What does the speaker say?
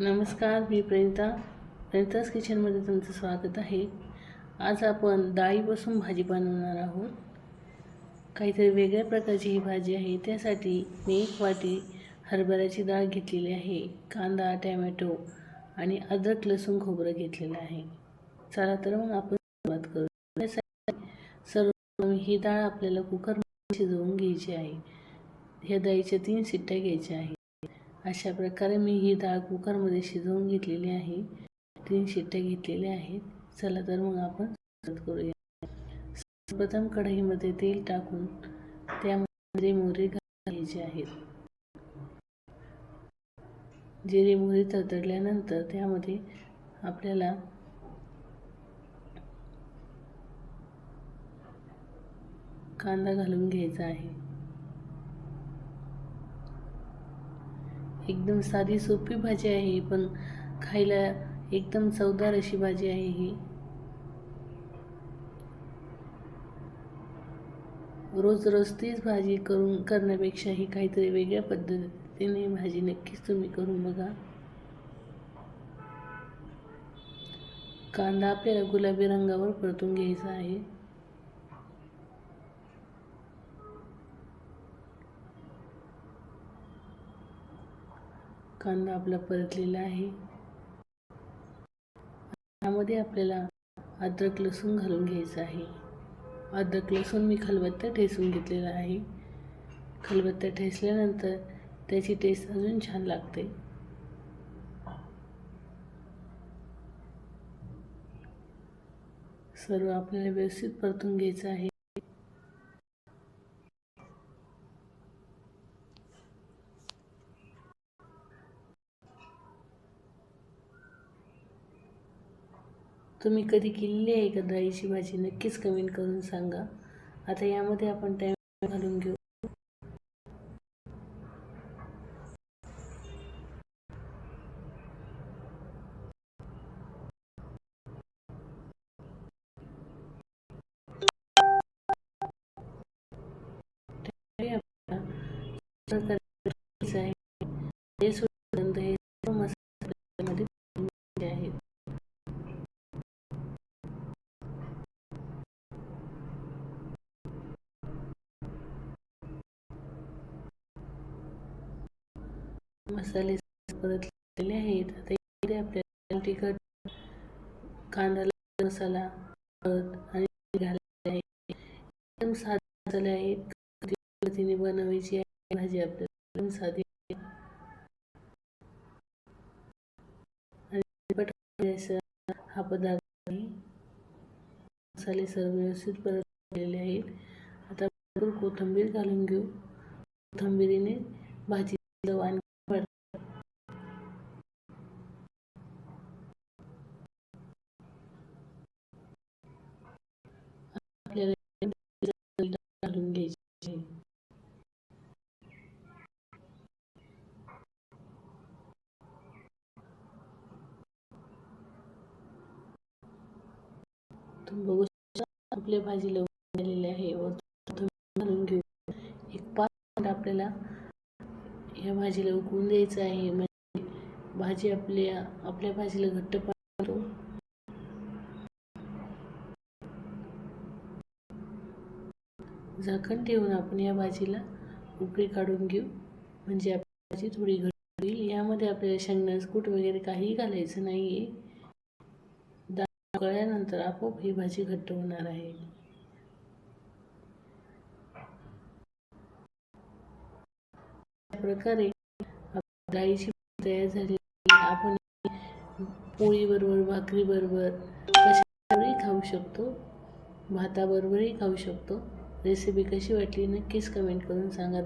नमस्कार मी प्रणिता प्रणिताज किचनमध्ये तुमचं स्वागत आहे. आज आपण डाळीपासून भाजी बनवणार आहोत. काहीतरी वेगळ्या प्रकारची ही भाजी आहे. त्यासाठी मी एक वाटी हरभऱ्याची डाळ घेतलेली आहे कांदा टॅमॅटो आणि अद्रक लसूण खोबरं घेतलेलं आहे. चला तर मग आपण सुरुवात करू. त्यासाठी सर्व ही डाळ आपल्याला कुकरमध्ये शिजवून घ्यायची आहे. ह्या डाळीच्या तीन शिट्ट्या घ्यायच्या आहेत. अशा प्रकारे मी ही डाळ कुकरमध्ये शिजवून घेतलेली आहे. तीन शिट्ट्या घेतलेल्या आहेत. चला तर मग आपण सुरुवात करूया. सर्वप्रथम कढईमध्ये तेल टाकून त्यामध्ये मोहरी घालायची आहेत. जिरे मोहरी तडतडल्यानंतर त्यामध्ये आपल्याला कांदा घालून घ्यायचा आहे. एकदम साधी सोपी भाजी आहे पण खायला एकदम चवदार अशी भाजी आहे ही. रोज रोज तीच भाजी करून करण्यापेक्षा ही काहीतरी वेगळ्या पद्धतीने भाजी नक्कीच तुम्ही करून बघा. कांदा आपल्याला गुलाबी रंगावर परतून घ्यायचा आहे. कांदा आपला परतलेला आहे. त्यामध्ये आपल्याला अद्रक लसूण घालून घ्यायचं आहे. अद्रक लसूण मी खलबत्ता ठेसून घेतलेला आहे. खलबत्ता ठेसल्यानंतर त्याची टेस्ट अजून छान लागते. सर्व आपल्याला व्यवस्थित परतून घ्यायचं आहे. तुम्ही कधी केलेली आहे का डाळीची भाजी नक्कीच कमेंट करून सांगा. आता यामध्ये आपण त्या घालून घेऊ हे सुगंध हे सर्व मसाल्यामध्ये आहेत मसाले परतलेले आहेत. आता यामध्ये आपल्याला तिखट कांदा मसाला हळद आणि घालायचे आहे. एकदम साधे मसाले आहेत पद्धतीने बनवायची आहे. भाजी आपल्याला एकदम साधी आणि हा पदार्थ आहे मसाले सर्व व्यवस्थित परतलेले आहेत. आता भरपूर कोथिंबीर घालून घेऊ. कोथिंबीरीने भाजी चव आणखी आपल्याला घालून घ्यायची आहे तुम्ही बघू शकता आपल्या भाजीला झालेली आहे. व घालून घेऊ. एक पाच मिनिट आपल्याला ह्या भाजीला उकळून द्यायचं आहे. म्हणजे भाजी आपल्या आपल्या भाजीला घट्ट पाहतो झाकण ठेवून आपण या भाजीला उकळी काढून घेऊ. म्हणजे आपली भाजी थोडी घट्ट होईल. यामध्ये आपल्याला शेंगदाणा कूट वगैरे काहीही घालायचं नाही आहे कळल्यानंतर आपोआप ही भाजी घट्ट होणार आहे. प्रकारे डाळीची तयार झाली. आपण पोळीबरोबर भाकरीबरोबर कशाबरोबरही खाऊ शकतो. भाताबरोबरही खाऊ शकतो. रेसिपी कशी वाटली नक्कीच कमेंट करून सांगा.